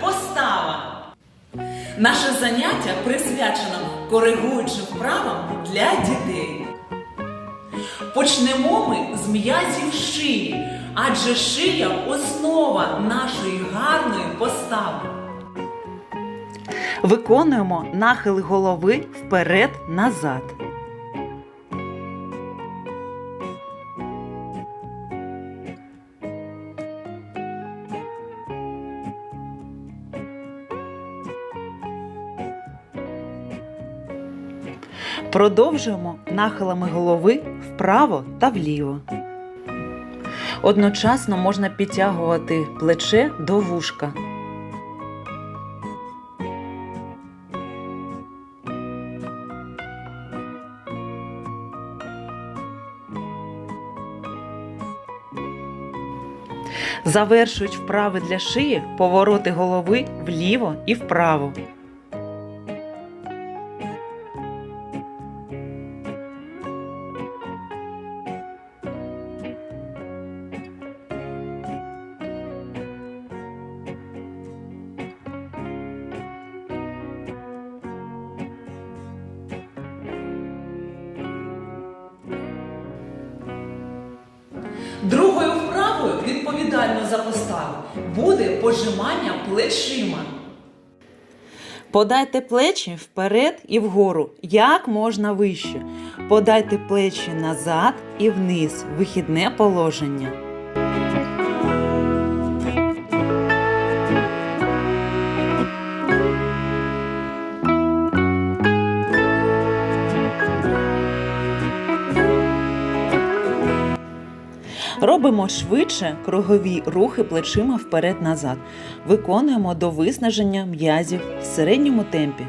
постава. Наше заняття присвячено коригуючим вправам для дітей. Почнемо ми з м'язів шиї, адже шия основа нашої гарної постави. Виконуємо нахили голови вперед-назад. Продовжуємо нахилами голови вправо та вліво. Одночасно можна підтягувати плече до вушка. Завершують вправи для шиї повороти голови вліво і вправо. За поставу, буде пожимання плечима. Подайте плечі вперед і вгору, як можна вище. Подайте плечі назад і вниз, вихідне положення. Робимо швидше кругові рухи плечима вперед-назад. Виконуємо до виснаження м'язів в середньому темпі.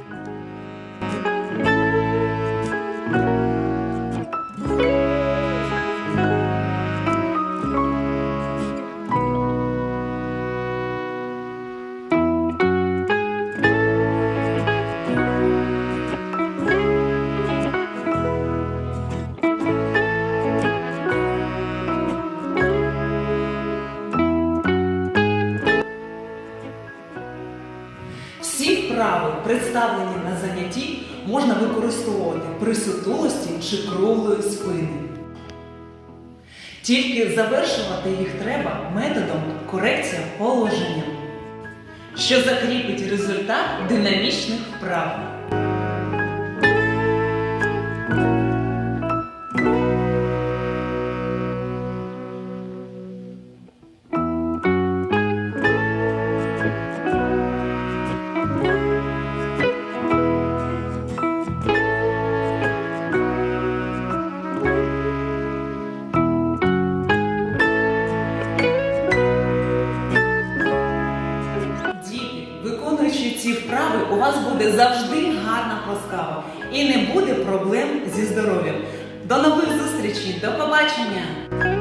Всі вправи, представлені на занятті, можна використовувати при сутулості чи круглої спини. Тільки завершувати їх треба методом корекція положення, що закріпить результат динамічних вправ. Виконуючи ці вправи, у вас буде завжди гарна проскава і не буде проблем зі здоров'ям. До нових зустрічей, до побачення!